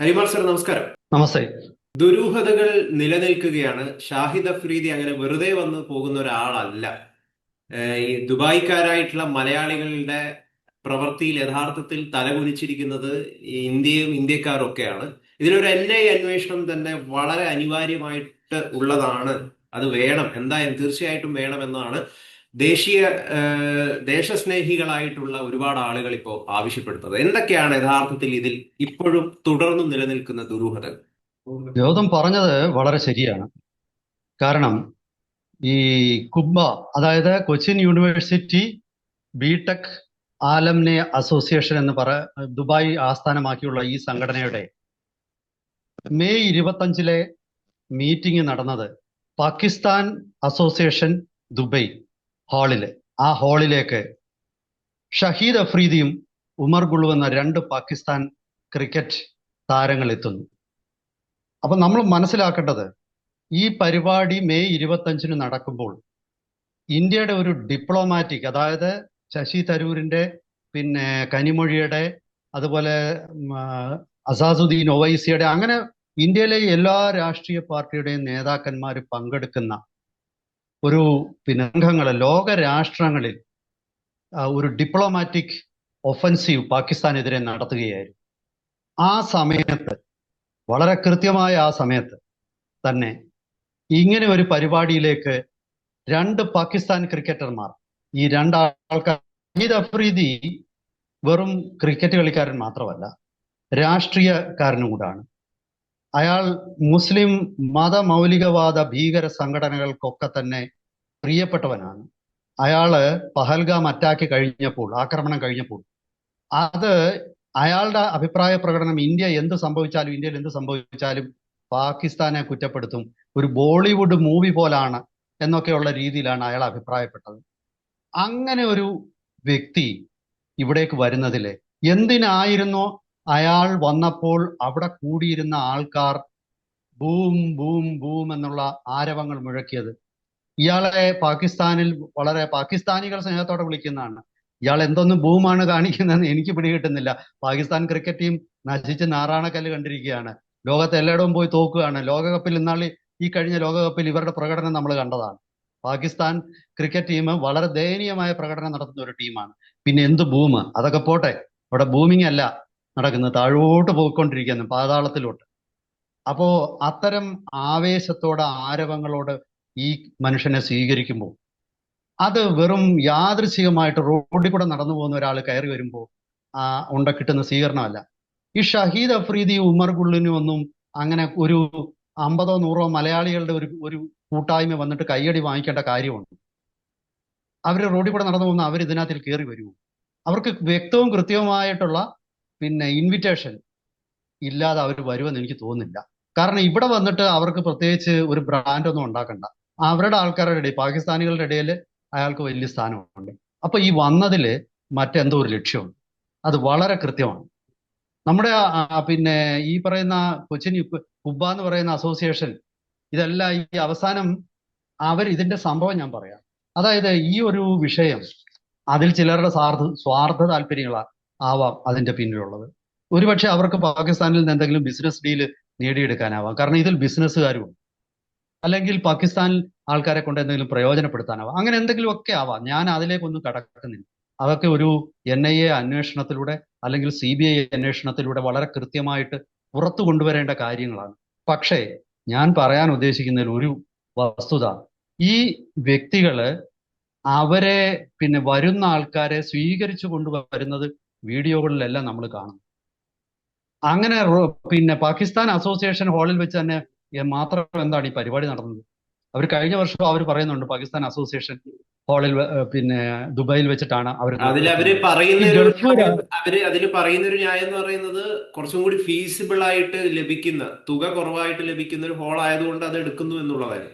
ഹരിമാർ sir നമസ്കാരം. നമസ്തേ. ദുരൂഹതകൾ നിലനിൽക്കുകയാണ്. ഷാഹിദ് അഫ്രീദി അങ്ങനെ വെറുതെ വന്ന് പോകുന്ന ഒരാളല്ല. ഈ ദുബായിക്കാരായിട്ടുള്ള മലയാളികളുടെ പ്രവൃത്തിയിൽ യഥാർത്ഥത്തിൽ തലകുനിച്ചിരിക്കുന്നത് ഇന്ത്യയും ഇന്ത്യക്കാരും ഒക്കെയാണ് ഇതിനൊരു എൻ ഐ അന്വേഷണം തന്നെ വളരെ അനിവാര്യമായിട്ട് ഉള്ളതാണ്. അത് വേണം. എന്തായാലും തീർച്ചയായിട്ടും വേണമെന്നാണ് ദേശീയ ദേശസ്നേഹികളായിട്ടുള്ള ഒരുപാട് ആളുകൾ ഇപ്പോൾ ആവശ്യപ്പെടുന്നത്. എന്തൊക്കെയാണ് യഥാർത്ഥത്തിൽ ഇതിൽ ഇപ്പോഴും തുടർന്നും നിലനിൽക്കുന്ന ദുരൂഹത യോധം പറഞ്ഞത് വളരെ ശരിയാണ്. കാരണം ഈ കുബ്ബ അതായത് Cochin university BTech alumni association എന്ന് പറ ദുബായ് ആസ്ഥാനമാക്കിയുള്ള ഈ സംഘടനയുടെ മെയ് ഇരുപത്തഞ്ചിലെ മീറ്റിംഗ് നടന്നത് പാകിസ്ഥാൻ അസോസിയേഷൻ ദുബൈ. ഹാളിൽ. ആ ഹാളിലേക്ക് ഷഹീദ് അഫ്രീദിയും ഉമർ ഗുളു എന്ന രണ്ട് പാകിസ്ഥാൻ ക്രിക്കറ്റ് താരങ്ങൾ എത്തുന്നു. അപ്പൊ നമ്മൾ മനസ്സിലാക്കേണ്ടത് ഈ പരിപാടി മെയ് ഇരുപത്തഞ്ചിന് നടക്കുമ്പോൾ ഇന്ത്യയുടെ ഒരു ഡിപ്ലോമാറ്റിക് അതായത് ശശി തരൂരിന്റെ പിന്നെ കനിമൊഴിയുടെ അതുപോലെ അസാസുദ്ദീൻ ഒവൈസിയുടെ അങ്ങനെ ഇന്ത്യയിലെ എല്ലാ രാഷ്ട്രീയ പാർട്ടിയുടെയും നേതാക്കന്മാർ പങ്കെടുക്കുന്ന ഒരു പിന്നെ അംഗങ്ങൾ ലോക രാഷ്ട്രങ്ങളിൽ ഒരു ഡിപ്ലോമാറ്റിക് ഒഫൻസീവ് പാകിസ്ഥാനെതിരെ നടത്തുകയായിരുന്നു. ആ സമയത്ത് വളരെ കൃത്യമായ ആ സമയത്ത് തന്നെ ഇങ്ങനെ ഒരു പരിപാടിയിലേക്ക് രണ്ട് പാകിസ്ഥാൻ ക്രിക്കറ്റർമാർ ഈ രണ്ട് ആൾക്കാർ അഫ്രീദി വെറും ക്രിക്കറ്റ് കളിക്കാരൻ മാത്രമല്ല രാഷ്ട്രീയക്കാരനും കൂടാണ്. അയാൾ മുസ്ലിം മത മൗലികവാദ ഭീകര സംഘടനകൾക്കൊക്കെ തന്നെ പ്രിയപ്പെട്ടവനാണ്. അയാൾ പഹൽഗാം അറ്റാക്ക് കഴിഞ്ഞപ്പോൾ ആക്രമണം കഴിഞ്ഞപ്പോൾ അത് അയാളുടെ അഭിപ്രായ പ്രകടനം ഇന്ത്യ എന്ത് സംഭവിച്ചാലും ഇന്ത്യയിൽ എന്ത് സംഭവിച്ചാലും പാകിസ്ഥാനെ കുറ്റപ്പെടുത്തും. ഒരു ബോളിവുഡ് മൂവി പോലാണ് എന്നൊക്കെയുള്ള രീതിയിലാണ് അയാൾ അഭിപ്രായപ്പെട്ടത്. അങ്ങനെ ഒരു വ്യക്തി ഇവിടേക്ക് വരുന്നതിൽ എന്തിനായിരുന്നോ അയാൾ വന്നപ്പോൾ അവിടെ കൂടിയിരുന്ന ആൾക്കാർ ബൂം ബൂം ബൂം എന്നുള്ള ആരവങ്ങൾ മുഴക്കിയത്. ഇയാളെ പാകിസ്ഥാനിൽ വളരെ പാകിസ്ഥാനികൾ സ്നേഹത്തോടെ വിളിക്കുന്നതാണ്. ഇയാൾ എന്തൊന്നും ബൂമാണ് കാണിക്കുന്നതെന്ന് എനിക്ക് പിടികിട്ടുന്നില്ല പാകിസ്ഥാൻ ക്രിക്കറ്റ് ടീം നശിച്ച് നാറാണക്കല്ല് കണ്ടിരിക്കുകയാണ്. ലോകത്ത് എല്ലായിടവും പോയി തോക്കുകയാണ്. ലോകകപ്പിൽ ഇന്നാൾ ഈ കഴിഞ്ഞ ലോകകപ്പിൽ ഇവരുടെ പ്രകടനം നമ്മൾ കണ്ടതാണ്. പാകിസ്ഥാൻ ക്രിക്കറ്റ് ടീം വളരെ ദയനീയമായ പ്രകടനം നടത്തുന്ന ഒരു ടീമാണ്. പിന്നെ എന്ത് ബൂം? അതൊക്കെ പോട്ടെ. അവിടെ ബൂമിങ് അല്ല. നടക്കുന്നത് താഴോട്ട് പോയിക്കൊണ്ടിരിക്കുന്നു പാതാളത്തിലോട്ട്. അപ്പോ അത്തരം ആവേശത്തോടെ ആരവങ്ങളോട് ഈ മനുഷ്യനെ സ്വീകരിക്കുമ്പോൾ അത് വെറും യാദൃശികമായിട്ട് റോഡിൽ കൂടെ നടന്നു പോകുന്ന ഒരാൾ കയറി വരുമ്പോൾ ആ ഉണ്ട കിട്ടുന്ന സ്വീകരണമല്ല. ഈ ഷഹീദ് അഫ്രീദി ഉമർ ഗുള്ളിനും ഒന്നും അങ്ങനെ ഒരു അമ്പതോ നൂറോ മലയാളികളുടെ ഒരു ഒരു കൂട്ടായ്മ വന്നിട്ട് കയ്യടി വാങ്ങിക്കേണ്ട കാര്യമുണ്ട്. അവർ റോഡിൽ കൂടെ നടന്നു പോകുന്ന അവർ ഇതിനകത്തിൽ കയറി വരുമോ അവർക്ക് വ്യക്തവും കൃത്യവുമായിട്ടുള്ള പിന്നെ ഇൻവിറ്റേഷൻ ഇല്ലാതെ അവർ വരുമെന്ന് എനിക്ക് തോന്നുന്നില്ല. കാരണം ഇവിടെ വന്നിട്ട് അവർക്ക് പ്രത്യേകിച്ച് ഒരു ബ്രാൻഡ് ഒന്നും ഉണ്ടാക്കണ്ട. അവരുടെ ആൾക്കാരുടെ ഇടയിൽ പാകിസ്ഥാനികളുടെ ഇടയിൽ അയാൾക്ക് വലിയ സ്ഥാനമുണ്ട്. അപ്പൊ ഈ വന്നതിൽ മറ്റെന്തോ ഒരു ലക്ഷ്യമുണ്ട്. അത് വളരെ കൃത്യമാണ്. നമ്മുടെ പിന്നെ ഈ പറയുന്ന കൊച്ചിൻ കുബ്ബ എന്ന് പറയുന്ന അസോസിയേഷൻ ഇതെല്ലാം ഈ അവസാനം അവർ ഇതിന്റെ സംഭവം ഞാൻ പറയാം. അതായത് ഈ ഒരു വിഷയം അതിൽ ചിലരുടെ സ്വാർത്ഥ സ്വാർത്ഥ താല്പര്യങ്ങളാ ആവാം അതിന്റെ പിന്നിലുള്ളത്. ഒരുപക്ഷെ അവർക്ക് പാകിസ്ഥാനിൽ നിന്ന് എന്തെങ്കിലും ബിസിനസ് ഡീൽ നേടിയെടുക്കാനാവാം. കാരണം ഇതിൽ ബിസിനസ്സുകാരും അല്ലെങ്കിൽ പാകിസ്ഥാൻ ആൾക്കാരെ കൊണ്ട് എന്തെങ്കിലും പ്രയോജനപ്പെടുത്താനാവാം. അങ്ങനെ എന്തെങ്കിലും ഒക്കെ ആവാം. ഞാൻ അതിലേക്കൊന്നും കടക്കുന്നില്ല. അതൊക്കെ ഒരു എൻ ഐ എ അന്വേഷണത്തിലൂടെ അല്ലെങ്കിൽ സി ബി ഐ അന്വേഷണത്തിലൂടെ വളരെ കൃത്യമായിട്ട് പുറത്തു കൊണ്ടുവരേണ്ട കാര്യങ്ങളാണ്. പക്ഷേ ഞാൻ പറയാൻ ഉദ്ദേശിക്കുന്ന ഒരു വസ്തുത. ഈ വ്യക്തികൾ അവരെ പിന്നെ വരുന്ന ആൾക്കാരെ സ്വീകരിച്ചു കൊണ്ടുവരുന്നത് വീഡിയോകളിലെല്ലാം നമ്മൾ കാണും. അങ്ങനെ പിന്നെ പാകിസ്ഥാൻ അസോസിയേഷൻ ഹാളിൽ വെച്ച് തന്നെ മാത്രം എന്താണ് ഈ പരിപാടി നടന്നത്? അവർ കഴിഞ്ഞ വർഷം അവർ പറയുന്നുണ്ട് പാകിസ്ഥാൻ അസോസിയേഷൻ ഹാളിൽ പിന്നെ ദുബായിൽ വെച്ചിട്ടാണ് അവർ അതിൽ അവർ പറയുന്ന അവർ അതിൽ പറയുന്ന ഒരു ന്യായം എന്ന് പറയുന്നത് കുറച്ചും കൂടി ഫീസിബിൾ ആയിട്ട് ലഭിക്കുന്ന തുക കുറവായിട്ട് ലഭിക്കുന്ന ഒരു ഹോൾ ആയതുകൊണ്ട് അത് എടുക്കുന്നു എന്നുള്ളതാണ്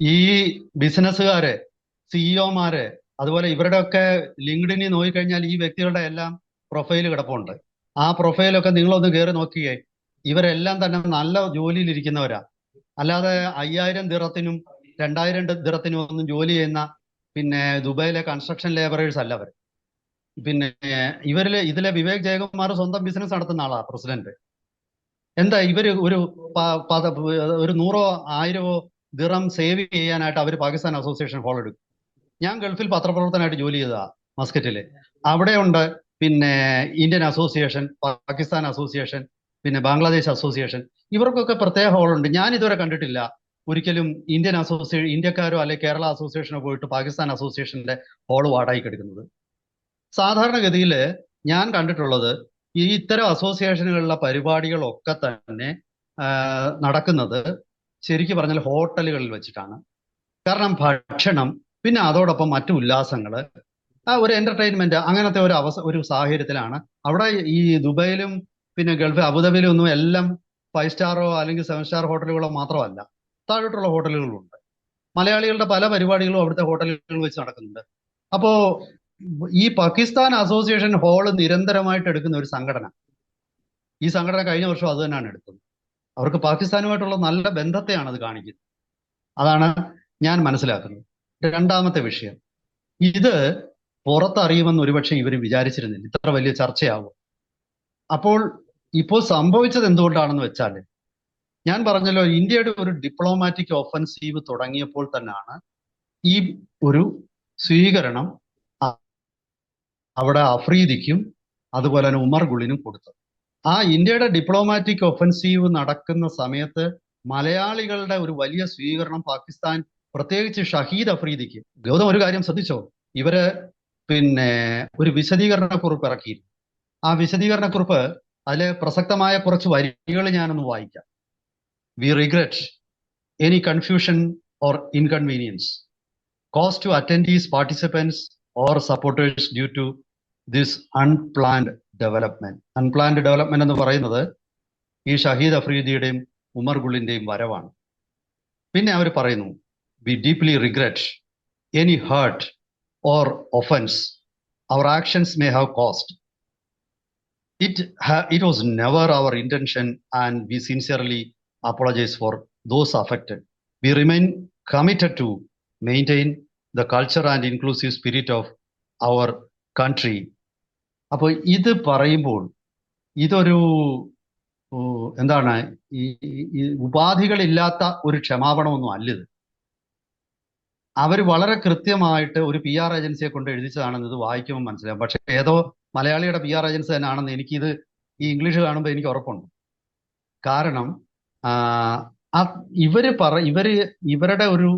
ഈ ബിസിനസ്സുകാരെ സിഇഒമാരെ അതുപോലെ ഇവരുടെ ഒക്കെ ലിങ്ക്ഡിനിൽ നോക്കിക്കഴിഞ്ഞാൽ ഈ വ്യക്തികളുടെ എല്ലാം പ്രൊഫൈൽ കിടപ്പുണ്ട്. ആ പ്രൊഫൈലൊക്കെ നിങ്ങളൊന്ന് കയറി നോക്കിയേ. ഇവരെല്ലാം തന്നെ നല്ല ജോലിയിലിരിക്കുന്നവരാ. അല്ലാതെ അയ്യായിരം ദിറത്തിനും രണ്ടായിരം ദിറത്തിനും ഒന്നും ജോലി ചെയ്യുന്ന പിന്നെ ദുബായിലെ കൺസ്ട്രക്ഷൻ ലേബറേഴ്സ് അല്ല അവർ പിന്നെ ഇവരിൽ ഇതിലെ വിവേക് ജയകുമാർ സ്വന്തം ബിസിനസ് നടത്തുന്ന ആളാ പ്രസിഡന്റ്. എന്താ ഇവർ ഒരു ഒരു നൂറോ ആയിരമോ ദിറം സേവ് ചെയ്യാനായിട്ട് അവർ പാകിസ്ഥാൻ അസോസിയേഷൻ ഹോൾ എടുക്കും. ഞാൻ ഗൾഫിൽ പത്രപ്രവർത്തനമായിട്ട് ജോലി ചെയ്തതാ മസ്കറ്റിൽ. അവിടെയുണ്ട് പിന്നെ ഇന്ത്യൻ അസോസിയേഷൻ പാകിസ്ഥാൻ അസോസിയേഷൻ പിന്നെ ബംഗ്ലാദേശ് അസോസിയേഷൻ ഇവർക്കൊക്കെ പ്രത്യേക ഹോളുണ്ട് ഞാൻ ഇതുവരെ കണ്ടിട്ടില്ല. ഒരിക്കലും ഇന്ത്യൻ അസോസിയേഷൻ ഇന്ത്യക്കാരോ അല്ലെ കേരള അസോസിയേഷനോ പോയിട്ട് പാകിസ്ഥാൻ അസോസിയേഷന്റെ ഹോൾ വാടകയ്ക്ക് എടുക്കുന്നത്. സാധാരണഗതിയിൽ ഞാൻ കണ്ടിട്ടുള്ളത് ഈ ഇത്തരം അസോസിയേഷനുകളിലെ പരിപാടികളൊക്കെ തന്നെ നടക്കുന്നത് ശരിക്കും പറഞ്ഞാൽ ഹോട്ടലുകളിൽ വെച്ചിട്ടാണ്. കാരണം ഭക്ഷണം പിന്നെ അതോടൊപ്പം മറ്റു ഉല്ലാസങ്ങൾ ആ ഒരു എന്റർടൈൻമെന്റ് അങ്ങനത്തെ ഒരു അവസ ഒരു സാഹചര്യത്തിലാണ്. അവിടെ ഈ ദുബൈയിലും പിന്നെ ഗൾഫ് അബുദാബിയിലും ഒന്നും എല്ലാം ഫൈവ് സ്റ്റാറോ അല്ലെങ്കിൽ സെവൻ സ്റ്റാർ ഹോട്ടലുകളോ മാത്രമല്ല. താഴോട്ടുള്ള ഹോട്ടലുകളുണ്ട് മലയാളികളുടെ പല പരിപാടികളും അവിടുത്തെ ഹോട്ടലുകളിൽ വെച്ച് നടക്കുന്നുണ്ട്. അപ്പോ ഈ പാകിസ്ഥാൻ അസോസിയേഷൻ ഹോൾ നിരന്തരമായിട്ട് എടുക്കുന്ന ഒരു സംഘടന. ഈ സംഘടന കഴിഞ്ഞ വർഷം അത് തന്നെയാണ് എടുത്തത്. അവർക്ക് പാകിസ്ഥാനുമായിട്ടുള്ള നല്ല ബന്ധത്തെയാണ് അത് കാണിക്കുന്നത്. അതാണ് ഞാൻ മനസ്സിലാക്കുന്നത്. രണ്ടാമത്തെ വിഷയം. ഇത് പുറത്തറിയുമെന്ന് ഒരുപക്ഷെ ഇവർ വിചാരിച്ചിരുന്നില്ല. ഇത്ര വലിയ ചർച്ചയാവും. അപ്പോൾ ഇപ്പോൾ സംഭവിച്ചത് എന്തുകൊണ്ടാണെന്ന് വെച്ചാൽ ഞാൻ പറഞ്ഞല്ലോ ഇന്ത്യയുടെ ഒരു ഡിപ്ലോമാറ്റിക് ഒഫൻസീവ് തുടങ്ങിയപ്പോൾ തന്നെയാണ് ഈ ഒരു സ്വീകരണം അവിടെ അഫ്രീദിക്കും അതുപോലെ തന്നെ ഉമർ ഗുളിനും കൊടുത്തത്. ആ ഇന്ത്യയുടെ ഡിപ്ലോമാറ്റിക് ഒഫൻസീവ് നടക്കുന്ന സമയത്ത് മലയാളികളുടെ ഒരു വലിയ സ്വീകരണം പാകിസ്ഥാൻ പ്രത്യേകിച്ച് ഷഹീദ് അഫ്രീദിക്ക്. ഗൗതം ഒരു കാര്യം ശ്രദ്ധിച്ചോ? ഇവർ പിന്നെ ഒരു വിശദീകരണ കുറിപ്പ് ഇറക്കിയിരുന്നു ആ വിശദീകരണ കുറിപ്പ് അതിൽ പ്രസക്തമായ കുറച്ച് വരികൾ ഞാനൊന്ന് വായിക്കാം. We regret any confusion or inconvenience cause to attendees participants or supporters due to this unplanned development unplanned development എന്ന് പറയുന്നത് ഈ ഷഹീദ് അഫ്രീദിയുടെയും ഉമർ ഗുളിന്റെയും വരവാണ്. പിന്നെ അവർ പറയുന്നു we deeply regret any hurt or offense our actions may have caused. it ha- it was never our intention and we sincerely apologize for those affected we remain committed to maintain the culture and inclusive spirit of our country അപ്പോൾ ഇത് പറയുമ്പോൾ ഇതൊരു എന്താണ് ഈ ഉപാധികളില്ലാത്ത ഒരു ക്ഷമാപണമൊന്നും അല്ല ഇത് അവർ വളരെ കൃത്യമായിട്ട് ഒരു പി ആർ ഏജൻസിയെ കൊണ്ട് എഴുതിച്ചതാണെന്ന് ഇത് വായിക്കുമ്പോൾ മനസ്സിലാവും. പക്ഷെ ഏതോ മലയാളിയുടെ പി ആർ ഏജൻസി തന്നെയാണെന്ന് എനിക്കിത് ഈ ഇംഗ്ലീഷ് കാണുമ്പോൾ എനിക്ക് ഉറപ്പുണ്ട്. കാരണം ഇവർ പറ ഇവർ ഇവരുടെ ഒരു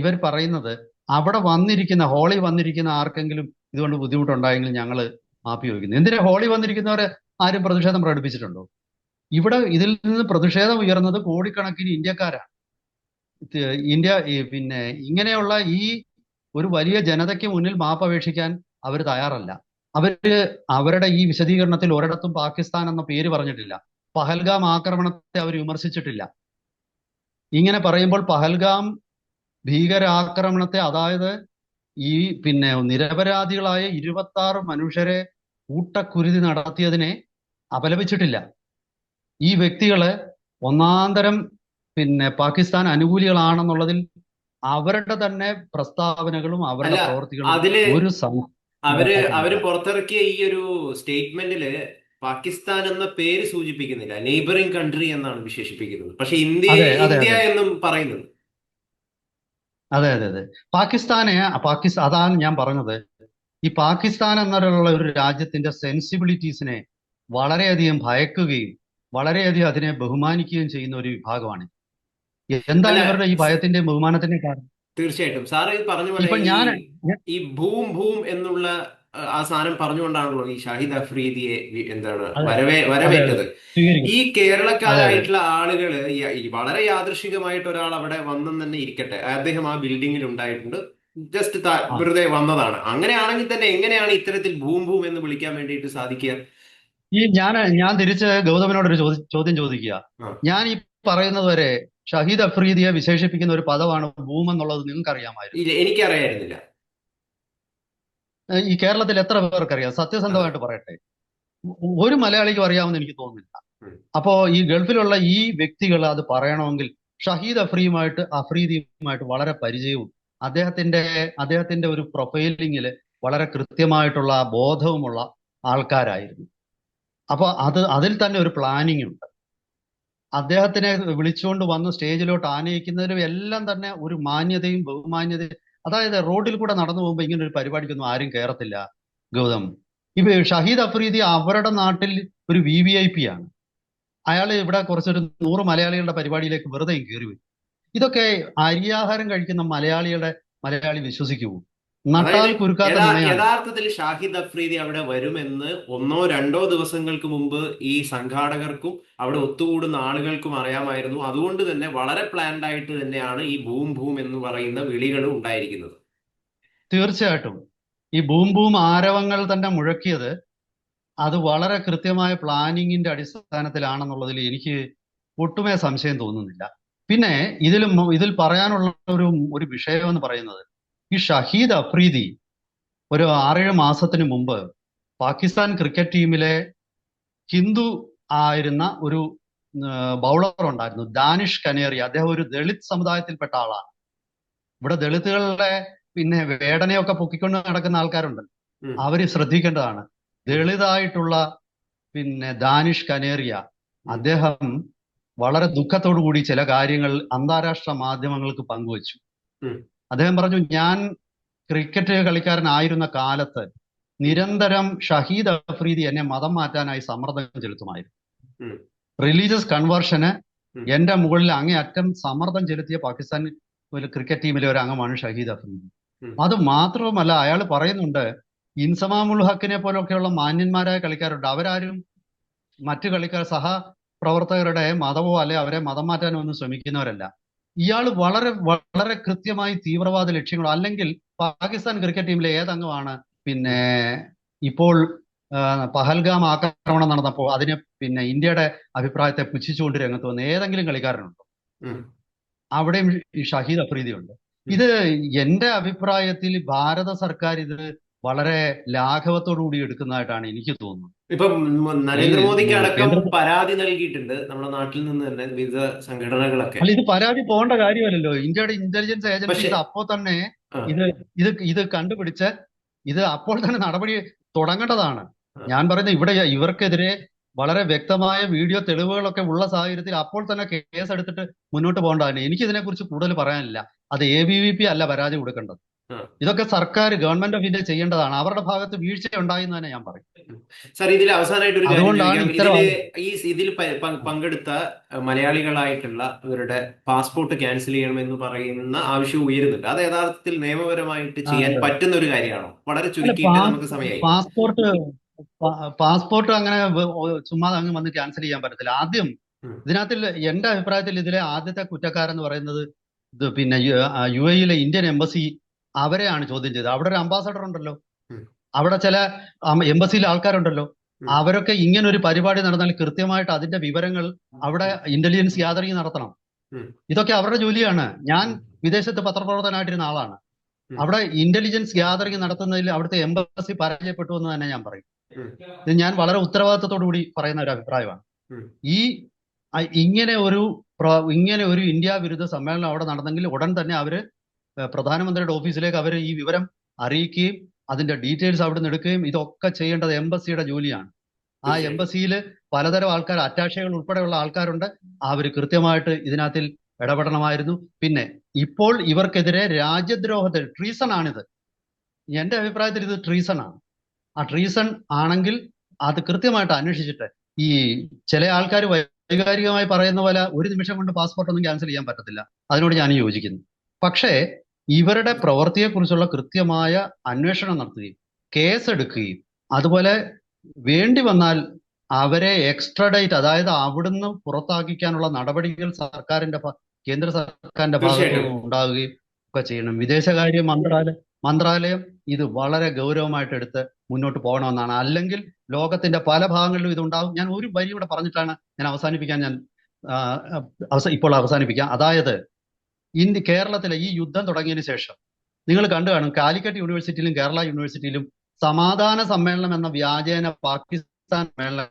ഇവർ പറയുന്നത് അവിടെ വന്നിരിക്കുന്ന ഹോളി വന്നിരിക്കുന്ന ആർക്കെങ്കിലും ഇതുകൊണ്ട് ബുദ്ധിമുട്ടുണ്ടായെങ്കിൽ ഞങ്ങൾ മാപ്പി ചോദിക്കുന്നു. എന്തിനാ ഹോളി വന്നിരിക്കുന്നവരെ ആരും പ്രതിഷേധം പ്രകടിപ്പിച്ചിട്ടുണ്ടോ? ഇവിടെ ഇതിൽ നിന്ന് പ്രതിഷേധം ഉയർന്നത് കോടിക്കണക്കിന് ഇന്ത്യക്കാരാണ്. ഇന്ത്യ പിന്നെ ഇങ്ങനെയുള്ള ഈ ഒരു വലിയ ജനതയ്ക്ക് മുന്നിൽ മാപ്പ് അപേക്ഷിക്കാൻ അവർ തയ്യാറല്ല. അവർ അവരുടെ ഈ വിശദീകരണത്തിൽ ഒരിടത്തും പാകിസ്ഥാൻ എന്ന പേര് പറഞ്ഞിട്ടില്ല. പഹൽഗാം ആക്രമണത്തെ അവർ വിമർശിച്ചിട്ടില്ല. ഇങ്ങനെ പറയുമ്പോൾ പഹൽഗാം ഭീകരാക്രമണത്തെ അതായത് ഈ പിന്നെ നിരപരാധികളായ ഇരുപത്തി ആറ് മനുഷ്യരെ കൂട്ടക്കുരുതി നടത്തിയതിനെ അപലപിച്ചിട്ടില്ല. ഈ വ്യക്തികൾ ഒന്നാന്തരം പിന്നെ പാകിസ്ഥാൻ അനുകൂലികളാണെന്നുള്ളതിൽ അവരുടെ തന്നെ പ്രസ്താവനകളും അവരുടെ പ്രവർത്തികളും അതിൽ ഒരു അവർ അവർ പുറത്തിറക്കിയ ഈ ഒരു സ്റ്റേറ്റ്മെന്റിൽ പാകിസ്ഥാൻ എന്ന പേര് സൂചിപ്പിക്കുന്നില്ല. നെയ്ബറിംഗ് കൺട്രി എന്നാണ് വിശേഷിപ്പിക്കുന്നത്. പക്ഷെ ഇന്ത്യ ഇന്ത്യ എന്നും പറയുന്നത്. അതെ അതെ അതെ. പാകിസ്ഥാനെ പാകിസ്ഥാൻ അതാണ് ഞാൻ പറഞ്ഞത്. ഈ പാകിസ്ഥാൻ എന്നുള്ള ഒരു രാജ്യത്തിന്റെ സെൻസിബിലിറ്റീസിനെ വളരെയധികം ഭയക്കുകയും വളരെയധികം അതിനെ ബഹുമാനിക്കുകയും ചെയ്യുന്ന ഒരു വിഭാഗമാണ്. എന്താണ് അവരുടെ ഈ ഭയത്തിന്റെ ബഹുമാനത്തിന്റെ കാരണം തീർച്ചയായിട്ടും. സാറ് ഈ പറഞ്ഞ പോലെ ഇപ്പൊ ഞാൻ- ഈ ഭൂം ഭൂം എന്നുള്ള ആ സാധനം പറഞ്ഞുകൊണ്ടാണല്ലോ ഈ ഷാഹിദ് അഫ്രീദിയെ എന്താണ് വരവേ വരവേറ്റത്. ഈ കേരളക്കാരായിട്ടുള്ള ആളുകൾ വളരെ യാദൃശികമായിട്ട് ഒരാൾ അവിടെ വന്നെന്ന് തന്നെ ഇരിക്കട്ടെ. അദ്ദേഹം ആ ബിൽഡിങ്ങിൽ ഉണ്ടായിട്ടുണ്ട്. ജസ്റ്റ് വെറുതെ വന്നതാണ്. അങ്ങനെയാണെങ്കിൽ തന്നെ എങ്ങനെയാണ് ഇത്തരത്തിൽ ഭൂം ഭൂം എന്ന് വിളിക്കാൻ വേണ്ടിയിട്ട് സാധിക്കുക? ഈ ഞാൻ ഞാൻ തിരിച്ച് ഗൗതമനോട് ഒരു ചോദ്യം ചോദ്യം ചോദിക്കുക ഞാൻ ഈ പറയുന്നത് വരെ ഷഹീദ് അഫ്രീദിയെ വിശേഷിപ്പിക്കുന്ന ഒരു പദമാണ് ഭൂം എന്നുള്ളത് നിങ്ങൾക്ക് അറിയാമായിരുന്നു എനിക്കറിയായിരുന്നില്ല. ഈ കേരളത്തിൽ എത്ര പേർക്കറിയാം? സത്യസന്ധമായിട്ട് പറയട്ടെ. ഒരു മലയാളിക്കും അറിയാമെന്ന് എനിക്ക് തോന്നുന്നില്ല. അപ്പോ ഈ ഗൾഫിലുള്ള ഈ വ്യക്തികൾ അത് പറയണമെങ്കിൽ ഷഹീദ് അഫ്രീയുമായിട്ട് അഫ്രീദിയുമായിട്ട് വളരെ പരിചയവും അദ്ദേഹത്തിന്റെ അദ്ദേഹത്തിന്റെ ഒരു പ്രൊഫൈലിങ്ങിൽ വളരെ കൃത്യമായിട്ടുള്ള ബോധവുമുള്ള ആൾക്കാരായിരുന്നു. അപ്പൊ അത് അതിൽ തന്നെ ഒരു പ്ലാനിങ് ഉണ്ട് അദ്ദേഹത്തിനെ വിളിച്ചുകൊണ്ട് വന്ന് സ്റ്റേജിലോട്ട് ആനയിക്കുന്നതിലും എല്ലാം തന്നെ ഒരു മാന്യതയും ബഹുമാന്യതയും. അതായത് റോഡിൽ കൂടെ നടന്നു പോകുമ്പോൾ ഇങ്ങനെ ഒരു പരിപാടിക്കൊന്നും ആരും കയറത്തില്ല ഗൗതം. ഇപ്പൊ ഷഹീദ് അഫ്രീദി അവരുടെ നാട്ടിൽ ഒരു വി വി ഐ പി ആണ്. അയാൾ ഇവിടെ കുറച്ചൊരു നൂറ് മലയാളികളുടെ പരിപാടിയിലേക്ക് വെറുതെ കയറി വരും. ഇതൊക്കെ അരിയാഹാരം കഴിക്കുന്ന മലയാളികളുടെ മലയാളി വിശ്വസിക്കുമോ? യഥാർത്ഥത്തിൽ ഷാഹിദ് അഫ്രീദി അവിടെ വരുമെന്ന് ഒന്നോ രണ്ടോ ദിവസങ്ങൾക്ക് മുമ്പ് ഈ സംഘാടകർക്കും അവിടെ ഒത്തുകൂടുന്ന ആളുകൾക്കും അറിയാമായിരുന്നു. അതുകൊണ്ട് തന്നെ വളരെ പ്ലാൻഡ് ആയിട്ട് തന്നെയാണ് ഈ ഭൂം ഭൂം എന്ന് പറയുന്ന വിളികൾ ഉണ്ടായിരിക്കുന്നത്. തീർച്ചയായിട്ടും. ഈ ഭൂം ഭൂം ആരവങ്ങൾ തന്നെ മുഴക്കിയത് അത് വളരെ കൃത്യമായ പ്ലാനിങ്ങിന്റെ അടിസ്ഥാനത്തിലാണെന്നുള്ളതിൽ എനിക്ക് ഒട്ടുമേ സംശയം തോന്നുന്നില്ല. പിന്നെ ഇതിലും ഇതിൽ പറയാനുള്ള ഒരു ഒരു വിഷയം എന്ന് പറയുന്നത് ഈ ഷഹീദ് അഫ്രീദി ഒരു ആറേഴ് മാസത്തിന് മുമ്പ് പാകിസ്ഥാൻ ക്രിക്കറ്റ് ടീമിലെ ഹിന്ദു ആയിരുന്ന ഒരു ബൗളർ ഉണ്ടായിരുന്നു. ദാനിഷ് കനേറി അദ്ദേഹം ഒരു ദളിത് സമുദായത്തിൽപ്പെട്ട ആളാണ്. ഇവിടെ ദളിതുകളുടെ പിന്നെ വേടനയൊക്കെ പൊക്കിക്കൊണ്ട് നടക്കുന്ന ആൾക്കാരുണ്ട്. അവർ ശ്രദ്ധിക്കേണ്ടതാണ്. ദളിതായിട്ടുള്ള പിന്നെ ദാനിഷ് കനേറിയ അദ്ദേഹം വളരെ ദുഃഖത്തോടു കൂടി ചില കാര്യങ്ങൾ അന്താരാഷ്ട്ര മാധ്യമങ്ങൾക്ക് പങ്കുവച്ചു. അദ്ദേഹം പറഞ്ഞു ഞാൻ ക്രിക്കറ്റ് കളിക്കാരനായിരുന്ന കാലത്ത് നിരന്തരം ഷഹീദ് അഫ്രീദി എന്നെ മതം മാറ്റാനായി സമ്മർദ്ദം ചെലുത്തുമായിരുന്നു. റിലീജിയസ് കൺവേർഷന്. എന്റെ മുകളിൽ അങ്ങേയറ്റം സമ്മർദ്ദം ചെലുത്തിയ പാകിസ്ഥാൻ ക്രിക്കറ്റ് ടീമിലെ ഒരു അംഗമാണ് ഷഹീദ് അഫ്രീദി. അത് മാത്രവുമല്ല അയാൾ പറയുന്നുണ്ട് ഇൻസമാമുൽ ഹക്കിനെ പോലൊക്കെയുള്ള മാന്യന്മാരായ കളിക്കാരുണ്ട്. അവരാരും മറ്റു കളിക്കാർ സഹ പ്രവർത്തകരുടെ മതമോ അല്ലെ അവരെ മതം മാറ്റാനോ ഒന്നും ശ്രമിക്കുന്നവരല്ല. ഇയാൾ വളരെ വളരെ കൃത്യമായി തീവ്രവാദ ലക്ഷ്യങ്ങളോ അല്ലെങ്കിൽ പാകിസ്ഥാൻ ക്രിക്കറ്റ് ടീമിലെ ഏതംഗമാണ് പിന്നെ ഇപ്പോൾ പഹൽഗാം ആക്രമണം നടന്നപ്പോൾ അതിനെ പിന്നെ ഇന്ത്യയുടെ അഭിപ്രായത്തെ പുച്ഛിച്ചുകൊണ്ട് രംഗത്ത് വന്ന ഏതെങ്കിലും കളിക്കാരനുണ്ടോ? അവിടെയും ഷഹീദ് അഫ്രീദി ഉണ്ട് ഇത് എന്റെ അഭിപ്രായത്തിൽ ഭാരത സർക്കാർ ഇത് വളരെ ലാഘവത്തോടു കൂടി എടുക്കുന്നതായിട്ടാണ് എനിക്ക് തോന്നുന്നത്. ഇപ്പം നരേന്ദ്രമോദിക്ക് അടക്കം പരാതി നൽകിയിട്ടുണ്ട് നമ്മുടെ നാട്ടിൽ നിന്ന് തന്നെ വിവിധ സംഘടനകളൊക്കെ. അല്ല ഇത് പരാതി പോകേണ്ട കാര്യമല്ലല്ലോ. ഇന്ത്യയുടെ ഇന്റലിജൻസ് ഏജൻസി അപ്പോ അപ്പോൾ തന്നെ ഇത് ഇത് ഇത് കണ്ടുപിടിച്ച് ഇത് അപ്പോൾ തന്നെ നടപടി തുടങ്ങേണ്ടതാണ്. ഞാൻ പറയുന്നത് ഇവിടെ ഇവർക്കെതിരെ വളരെ വ്യക്തമായ വീഡിയോ തെളിവുകളൊക്കെ ഉള്ള സാഹചര്യത്തിൽ അപ്പോൾ തന്നെ കേസ് എടുത്തിട്ട് മുന്നോട്ട് പോകേണ്ടതാണ്. എനിക്ക് ഇതിനെക്കുറിച്ച് കൂടുതൽ പറയാനില്ല. അത് എ ബി വി പി അല്ല പരാതി കൊടുക്കേണ്ടത്. ഇതൊക്കെ സർക്കാർ ഗവൺമെന്റ് ഓഫ് ഇന്ത്യ ചെയ്യേണ്ടതാണ്. അവരുടെ ഭാഗത്ത് വീഴ്ച ഉണ്ടായി തന്നെ ഞാൻ പറയും. സർ ഇതിൽ അവസാനമായിട്ട് ഒരു അതുകൊണ്ടാണ് ഈ ഇതിൽ പങ്കെടുത്ത മലയാളികളായിട്ടുള്ള അവരുടെ പാസ്പോർട്ട് ക്യാൻസൽ ചെയ്യണമെന്ന് പറയുന്ന ആവശ്യം ഉയരുന്നുണ്ട്. അത് യഥാർത്ഥത്തിൽ നിയമപരമായിട്ട് ചെയ്യാൻ പറ്റുന്ന ഒരു കാര്യമാണോ? വളരെ ചുരുക്കിയിട്ട് നമുക്ക് സമയമായി പാസ്പോർട്ട് പാസ്പോർട്ട് അങ്ങനെ ചുമ്മാ അങ്ങ് വന്ന് ക്യാൻസൽ ചെയ്യാൻ പറ്റത്തില്ല. ആദ്യം. ഇതിനകത്തിൽ എന്റെ അഭിപ്രായത്തിൽ ഇതിലെ ആദ്യത്തെ കുറ്റക്കാരെന്ന് പറയുന്നത് പിന്നെ യു എയിലെ ഇന്ത്യൻ എംബസി അവരെയാണ് ചോദ്യം ചെയ്തത്. അവിടെ ഒരു അംബാസഡർ ഉണ്ടല്ലോ. അവിടെ ചില എംബസിയിലെ ആൾക്കാരുണ്ടല്ലോ. അവരൊക്കെ ഇങ്ങനെ ഒരു പരിപാടി നടന്നാൽ കൃത്യമായിട്ട് അതിന്റെ വിവരങ്ങൾ അവിടെ ഇന്റലിജൻസ് ഗ്യാതറിങ് നടത്തണം. ഇതൊക്കെ അവരുടെ ജോലിയാണ്. ഞാൻ വിദേശത്ത് പത്രപ്രവർത്തനായിട്ടിരുന്ന ആളാണ്. അവിടെ ഇന്റലിജൻസ് ഗ്യാതറിങ് നടത്തുന്നതിൽ അവിടുത്തെ എംബസി പരാജയപ്പെട്ടു എന്ന് തന്നെ ഞാൻ പറയും. ഇത് ഞാൻ വളരെ ഉത്തരവാദിത്തത്തോടു കൂടി പറയുന്ന ഒരു അഭിപ്രായമാണ്. ഈ ഇങ്ങനെ ഒരു ഇങ്ങനെ ഒരു ഇന്ത്യ വിരുദ്ധ സമ്മേളനം അവിടെ നടന്നെങ്കിൽ ഉടൻ തന്നെ അവർ പ്രധാനമന്ത്രിയുടെ ഓഫീസിലേക്ക് അവർ ഈ വിവരം അറിയിക്കുകയും അതിന്റെ ഡീറ്റെയിൽസ് അവിടെ നിന്ന് എടുക്കുകയും ഇതൊക്കെ ചെയ്യേണ്ടത് എംബസിയുടെ ജോലിയാണ്. ആ എംബസിയിൽ പലതരം ആൾക്കാർ അറ്റാഷകൾ ഉൾപ്പെടെയുള്ള ആൾക്കാരുണ്ട്. അവർ കൃത്യമായിട്ട് ഇതിനകത്തിൽ ഇടപെടണമായിരുന്നു. പിന്നെ ഇപ്പോൾ ഇവർക്കെതിരെ രാജ്യദ്രോഹത്തിൽ ട്രീസൺ ആണിത് എന്റെ അഭിപ്രായത്തിൽ ഇത് ട്രീസൺ ആണ് ആ ട്രീസൺ ആണെങ്കിൽ അത് കൃത്യമായിട്ട് അന്വേഷിച്ചിട്ട് ഈ ചില ആൾക്കാർ വൈകാരികമായി പറയുന്ന പോലെ ഒരു നിമിഷം കൊണ്ട് പാസ്പോർട്ട് ഒന്നും ക്യാൻസൽ ചെയ്യാൻ പറ്റത്തില്ല. അതിനോട് ഞാൻ യോജിക്കുന്നു. പക്ഷേ ഇവരുടെ പ്രവൃത്തിയെക്കുറിച്ചുള്ള കൃത്യമായ അന്വേഷണം നടത്തുകയും കേസെടുക്കുകയും. അതുപോലെ വേണ്ടി വന്നാൽ അവരെ എക്സ്ട്രഡേറ്റ് അതായത് അവിടുന്ന് പുറത്താക്കിക്കാനുള്ള നടപടികൾ സർക്കാരിന്റെ കേന്ദ്ര സർക്കാരിന്റെ ഭാഗത്ത്. ഉണ്ടാവുകയും ഒക്കെ ചെയ്യണം. വിദേശകാര്യ മന്ത്രാലയം മന്ത്രാലയം ഇത് വളരെ ഗൗരവമായിട്ട് എടുത്ത് മുന്നോട്ട് പോകണമെന്നാണ്. അല്ലെങ്കിൽ ലോകത്തിന്റെ പല ഭാഗങ്ങളിലും ഇതുണ്ടാവും. ഞാൻ ഒരു വരി കൂടെ പറഞ്ഞിട്ടാണ് ഞാൻ അവസാനിപ്പിക്കാൻ ഞാൻ ഇപ്പോൾ അവസാനിപ്പിക്കാം. അതായത് ഇന്ത്യ കേരളത്തിലെ ഈ യുദ്ധം തുടങ്ങിയതിന് ശേഷം നിങ്ങൾ കണ്ടു കാണും കാലിക്കറ്റ് യൂണിവേഴ്സിറ്റിയിലും കേരള യൂണിവേഴ്സിറ്റിയിലും സമാധാന സമ്മേളനം എന്ന വ്യാജേന പാകിസ്ഥാൻ സമ്മേളനം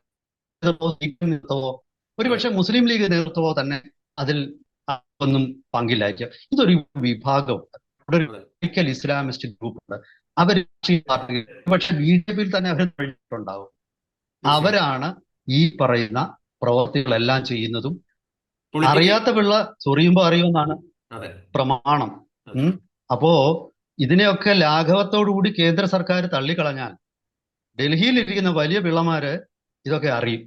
നേതൃത്വമോ ഒരുപക്ഷെ മുസ്ലിം ലീഗ് നേതൃത്വമോ തന്നെ അതിൽ ഒന്നും പങ്കില്ലായിരിക്കും. ഇതൊരു വിഭാഗം ഇവിടെ ഒരു റഡിക്കൽ ഇസ്ലാമിസ്റ്റ് ഗ്രൂപ്പ് ഉണ്ട്. അവർ പക്ഷെ ബി ജെ പിയിൽ തന്നെ അവർ കഴിഞ്ഞിട്ടുണ്ടാവും. അവരാണ് ഈ പറയുന്ന പ്രവർത്തികളെല്ലാം ചെയ്യുന്നതും അറിയാത്ത പിള്ള ചൊറിയുമ്പോൾ അറിയുമെന്നാണ് പ്രമാണം. അപ്പോ ഇതിനെയൊക്കെ ലാഘവത്തോടുകൂടി കേന്ദ്ര സർക്കാർ തള്ളിക്കളഞ്ഞാൽ ഡൽഹിയിൽ ഇരിക്കുന്ന വലിയ പിള്ളമാര് ഇതൊക്കെ അറിയും.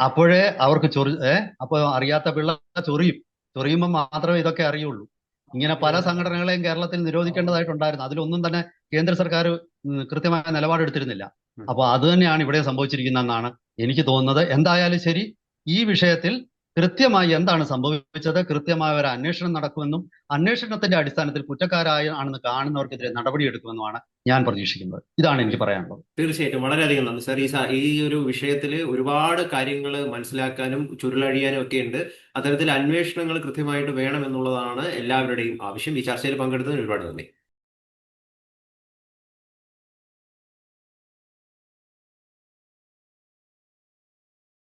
അപ്പോഴേ അവർക്ക് ചൊറി ഏഹ് അപ്പൊ അറിയാത്ത പിള്ള ചൊറിയും. ചൊറിയുമ്പോൾ മാത്രമേ ഇതൊക്കെ അറിയുള്ളൂ. ഇങ്ങനെ പല സംഘടനകളെയും കേരളത്തിൽ നിരോധിക്കേണ്ടതായിട്ടുണ്ടായിരുന്നു. അതിലൊന്നും തന്നെ കേന്ദ്ര സർക്കാർ കൃത്യമായ നിലപാടെടുത്തിരുന്നില്ല. അപ്പൊ അത് തന്നെയാണ് ഇവിടെ സംഭവിച്ചിരിക്കുന്നതെന്നാണ് എനിക്ക് തോന്നുന്നത്. എന്തായാലും ശരി ഈ വിഷയത്തിൽ കൃത്യമായി എന്താണ് സംഭവിച്ചത്? കൃത്യമായ ഒരു അന്വേഷണം നടക്കുമെന്നും അന്വേഷണത്തിന്റെ അടിസ്ഥാനത്തിൽ കുറ്റക്കാരായ ആണെന്ന് കാണുന്നവർക്കെതിരെ നടപടിയെടുക്കുമെന്നുമാണ് ഞാൻ പ്രതീക്ഷിക്കുന്നത്. ഇതാണ് എനിക്ക് പറയാനുള്ളത്. തീർച്ചയായിട്ടും. വളരെയധികം നന്ദി സാർ. ഈ ഈ ഒരു വിഷയത്തിൽ ഒരുപാട് കാര്യങ്ങൾ മനസ്സിലാക്കാനും ചുരുളഴിയാനും ഒക്കെ ഉണ്ട്. അത്തരത്തിൽ അന്വേഷണങ്ങൾ കൃത്യമായിട്ട് വേണമെന്നുള്ളതാണ് എല്ലാവരുടെയും ആവശ്യം. ഈ ചർച്ചയിൽ പങ്കെടുത്തതിന് ഒരുപാട് നന്ദി.